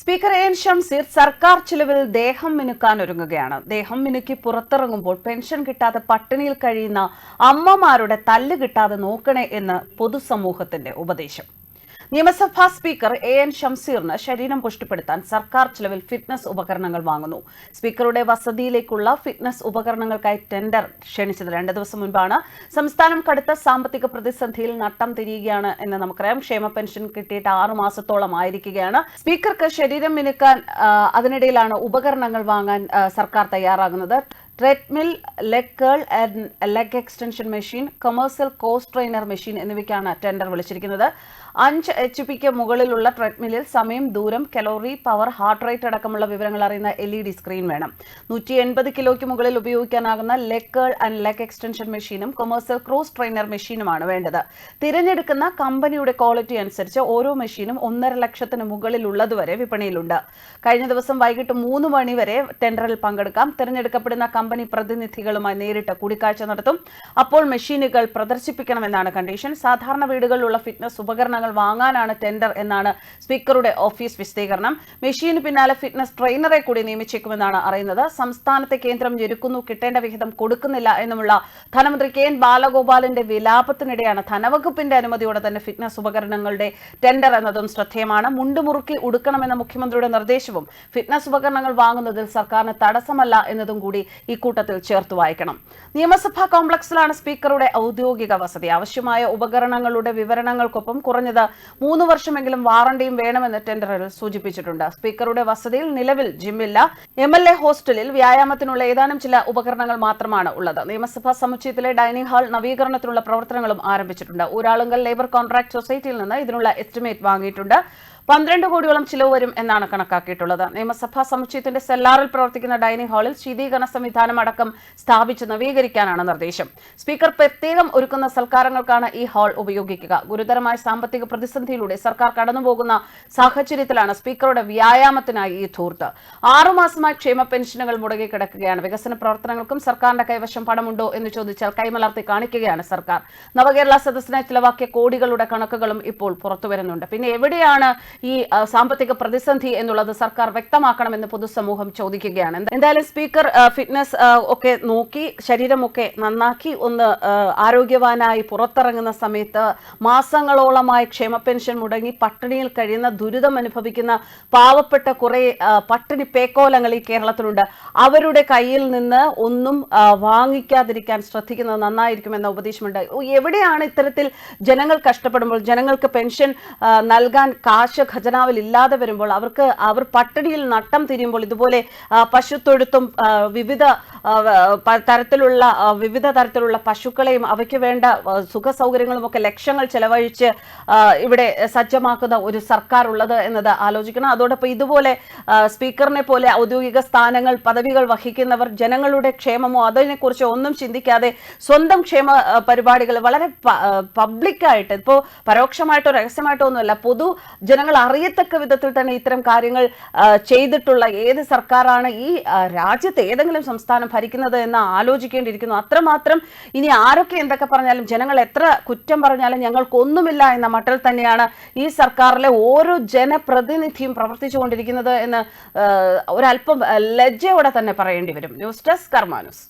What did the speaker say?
Speaker N Shamseer സർക്കാർ ചിലവിൽ ദേഹം മിനുക്കാൻ ഒരുങ്ങുകയാണ്. ദേഹം മിനുക്കി പുറത്തിറങ്ങുമ്പോൾ പെൻഷൻ കിട്ടാതെ പട്ടിണിയിൽ കഴിയുന്ന അമ്മമാരുടെ തല്ല് കിട്ടാതെ നോക്കണേ എന്ന് പൊതുസമൂഹത്തിന്റെ ഉപദേശം. നിയമസഭാ സ്പീക്കർ എ എൻ ഷംസീറിന് ശരീരം പുഷ്ടിപ്പെടുത്താൻ സർക്കാർ ചിലവിൽ ഫിറ്റ്നസ് ഉപകരണങ്ങൾ വാങ്ങുന്നു. സ്പീക്കറുടെ വസതിയിലേക്കുള്ള ഫിറ്റ്നസ് ഉപകരണങ്ങൾക്കായി ടെൻഡർ ക്ഷണിച്ചത് രണ്ട് ദിവസം മുൻപാണ്. സംസ്ഥാനം കടുത്ത സാമ്പത്തിക പ്രതിസന്ധിയിൽ നട്ടം തിരിയുകയാണ് എന്ന് നമുക്കറിയാം. ക്ഷേമ പെൻഷൻ കിട്ടിയിട്ട് ആറു മാസത്തോളം ആയിരിക്കുകയാണ്. സ്പീക്കർക്ക് ശരീരം മിനുക്കാൻ അതിനിടയിലാണ് ഉപകരണങ്ങൾ വാങ്ങാൻ സർക്കാർ തയ്യാറാകുന്നത്. Treadmill leg curl and leg extension machine commercial cross trainer machine എന്നിവയ്ക്കാണ് ടെൻഡർ വിളിച്ചിരിക്കുന്നത്. അഞ്ച് എച്ച് പിക്ക് മുകളിലുള്ള ട്രെഡ്മില്ലിൽ സമയം ദൂരം കലോറി പവർ ഹാർട്ട് റേറ്റ് അടക്കമുള്ള വിവരങ്ങൾ അറിയുന്ന എൽ ഇ ഡി സ്ക്രീൻ വേണം. നൂറ്റി എൺപത് കിലോയ്ക്ക് മുകളിൽ ഉപയോഗിക്കാനാകുന്ന leg curl and leg extension മെഷീനും കൊമേഴ്സ്യൽ ക്രോസ് ട്രെയിനർ മെഷീനുമാണ് വേണ്ടത്. തിരഞ്ഞെടുക്കുന്ന കമ്പനിയുടെ ക്വാളിറ്റി അനുസരിച്ച് ഓരോ മെഷീനും ഒന്നര ലക്ഷത്തിന് മുകളിലുള്ളതുവരെ വിപണിയിലുണ്ട്. കഴിഞ്ഞ ദിവസം വൈകിട്ട് മൂന്ന് മണി വരെ ടെൻഡറിൽ പങ്കെടുക്കാം. തിരഞ്ഞെടുക്കപ്പെടുന്ന കമ്പനി പ്രതിനിധികളുമായി നേരിട്ട് കൂടിക്കാഴ്ച നടത്തും. അപ്പോൾ മെഷീനുകൾ പ്രദർശിപ്പിക്കണമെന്നാണ് കണ്ടീഷൻ സാധാരണ വീടുകളിലുള്ള ഫിറ്റ്നസ് ഉപകരണങ്ങൾ വാങ്ങാനാണ് ടെൻഡർ എന്നാണ് സ്പീക്കറുടെ ഓഫീസ് വിശദീകരണം. മെഷീന് പിന്നാലെ ഫിറ്റ്നസ് ട്രെയിനറെ കൂടി നിയമിച്ചേക്കുമെന്നാണ് അറിയുന്നത്. സംസ്ഥാനത്തെ കേന്ദ്രം ഞെരുക്കുന്നു കിട്ടേണ്ട വിഹിതം കൊടുക്കുന്നില്ല എന്നുമുള്ള ധനമന്ത്രി കെ എൻ ബാലഗോപാലിന്റെ വിലാപത്തിനിടെയാണ് ധനവകുപ്പിന്റെ അനുമതിയോടെ തന്നെ ഫിറ്റ്നസ് ഉപകരണങ്ങളുടെ ടെൻഡർ എന്നതും ശ്രദ്ധേയമാണ്. മുണ്ടുമുറുക്കി ഉടുക്കണമെന്ന മുഖ്യമന്ത്രിയുടെ നിർദ്ദേശവും ഫിറ്റ്നസ് ഉപകരണങ്ങൾ വാങ്ങുന്നതിൽ സർക്കാരിന് തടസ്സമല്ല എന്നതും കൂടി ഈ കൂട്ടത്തിൽ ചേർത്ത് വായിക്കണം. നിയമസഭാ കോംപ്ലക്സിലാണ് സ്പീക്കറുടെ ഔദ്യോഗിക വസതി. ആവശ്യമായ ഉപകരണങ്ങളുടെ വിവരണങ്ങൾക്കൊപ്പം കുറഞ്ഞത് മൂന്ന് വർഷമെങ്കിലും വാറണ്ടിയും വേണമെന്ന് ടെൻഡറിൽ സൂചിപ്പിച്ചിട്ടുണ്ട്. സ്പീക്കറുടെ വസതിയിൽ നിലവിൽ ജിമ്മില്ല. എം എൽ എ ഹോസ്റ്റലിൽ വ്യായാമത്തിനുള്ള ഏതാനും ചില ഉപകരണങ്ങൾ മാത്രമാണ് ഉള്ളത്. നിയമസഭാ സമുച്ചയത്തിലെ ഡൈനിങ് ഹാൾ നവീകരണത്തിനുള്ള പ്രവർത്തനങ്ങളും ആരംഭിച്ചിട്ടുണ്ട്. ഊരാളുങ്കൽ ലേബർ കോൺട്രാക്ട് സൊസൈറ്റിയിൽ നിന്ന് ഇതിനുള്ള എസ്റ്റിമേറ്റ് വാങ്ങിയിട്ടുണ്ട്. പന്ത്രണ്ട് കോടിയോളം ചിലവ് വരും എന്നാണ് കണക്കാക്കിയിട്ടുള്ളത്. നിയമസഭാ സമുച്ചയത്തിന്റെ സെല്ലാറിൽ പ്രവർത്തിക്കുന്ന ഡൈനിങ് ഹാളിൽ ശീതീകരണ സംവിധാനം അടക്കം സ്ഥാപിച്ച് നവീകരിക്കാനാണ് നിർദ്ദേശം. സ്പീക്കർ പ്രത്യേകം ഒരുക്കുന്ന സൽക്കാരങ്ങൾക്കാണ് ഈ ഹാൾ ഉപയോഗിക്കുക. ഗുരുതരമായ സാമ്പത്തിക പ്രതിസന്ധിയിലൂടെ സർക്കാർ കടന്നുപോകുന്ന സാഹചര്യത്തിലാണ് സ്പീക്കറുടെ വ്യായാമത്തിനായി ഈ ധൂർത്ത്. ആറുമാസമായി ക്ഷേമ പെൻഷനുകൾ മുടങ്ങി കിടക്കുകയാണ്. വികസന പ്രവർത്തനങ്ങൾക്കും സർക്കാരിന്റെ കൈവശം പണമുണ്ടോ എന്ന് ചോദിച്ചാൽ കൈമലർത്തി കാണിക്കുകയാണ് സർക്കാർ. നവകേരള സദസ്സിനായി ചിലവാക്കിയ കോടികളുടെ കണക്കുകളും ഇപ്പോൾ പുറത്തുവരുന്നുണ്ട്. പിന്നെ എവിടെയാണ് ഈ സാമ്പത്തിക പ്രതിസന്ധി എന്നുള്ളത് സർക്കാർ വ്യക്തമാക്കണമെന്ന് പൊതുസമൂഹം ചോദിക്കുകയാണ്. എന്ത- എന്തായാലും സ്പീക്കർ ഫിറ്റ്നസ് ഒക്കെ നോക്കി ശരീരമൊക്കെ നന്നാക്കി ഒന്ന് ആരോഗ്യവാനായി പുറത്തിറങ്ങുന്ന സമയത്ത് മാസങ്ങളോളമായി ക്ഷേമ പെൻഷൻ മുടങ്ങി പട്ടിണിയിൽ കഴിയുന്ന ദുരിതം അനുഭവിക്കുന്ന പാവപ്പെട്ട കുറെ പട്ടിണി പേക്കോലങ്ങൾ ഈ കേരളത്തിലുണ്ട്. അവരുടെ കയ്യിൽ നിന്ന് ഒന്നും വാങ്ങിക്കാതിരിക്കാൻ ശ്രദ്ധിക്കുന്നത് നന്നായിരിക്കുമെന്ന ഉപദേശമുണ്ട്. എവിടെയാണ് ഇത്തരത്തിൽ ജനങ്ങൾ കഷ്ടപ്പെടുമ്പോൾ ജനങ്ങൾക്ക് പെൻഷൻ നൽകാൻ കാശ് ഖജനാവിൽ ഇല്ലാതെ വരുമ്പോൾ അവർക്ക് അവർ പട്ടിണിയിൽ നട്ടം തിരിയുമ്പോൾ ഇതുപോലെ പശുത്തൊഴുത്തും വിവിധ തരത്തിലുള്ള വിവിധ തരത്തിലുള്ള പശുക്കളെയും അവയ്ക്ക് വേണ്ട സുഖ സൗകര്യങ്ങളും ഒക്കെ ലക്ഷങ്ങൾ ചെലവഴിച്ച് ഇവിടെ സജ്ജമാക്കുന്ന ഒരു സർക്കാർ ഉള്ളത് എന്നത് ആലോചിക്കണം. അതോടൊപ്പം ഇതുപോലെ സ്പീക്കറിനെ പോലെ ഔദ്യോഗിക സ്ഥാനങ്ങൾ പദവികൾ വഹിക്കുന്നവർ ജനങ്ങളുടെ ക്ഷേമമോ അതിനെക്കുറിച്ച് ഒന്നും ചിന്തിക്കാതെ സ്വന്തം ക്ഷേമ പരിപാടികൾ വളരെ പബ്ലിക്കായിട്ട് ഇപ്പോൾ പരോക്ഷമായിട്ടോ രഹസ്യമായിട്ടോ ഒന്നുമല്ല പൊതു ജനങ്ങൾ അറിയത്തക്ക വിധത്തിൽ തന്നെ ഇത്തരം കാര്യങ്ങൾ ചെയ്തിട്ടുള്ള ഏത് സർക്കാരാണ് ഈ രാജ്യത്ത് ഏതെങ്കിലും സംസ്ഥാനം ഭരിക്കുന്നത് എന്ന് ആലോചിക്കേണ്ടിയിരിക്കുന്നു. അത്രമാത്രം ഇനി ആരൊക്കെ എന്തൊക്കെ പറഞ്ഞാലും ജനങ്ങൾ എത്ര കുറ്റം പറഞ്ഞാലും ഞങ്ങൾക്കൊന്നുമില്ല എന്ന മട്ടിൽ തന്നെയാണ് ഈ സർക്കാരിലെ ഓരോ ജനപ്രതിനിധിയും പ്രവർത്തിച്ചുകൊണ്ടിരിക്കുന്നത് എന്ന് ഒരല്പം ലജ്ജയോടെ തന്നെ പറയേണ്ടി വരും. News desk കർമാനുസ്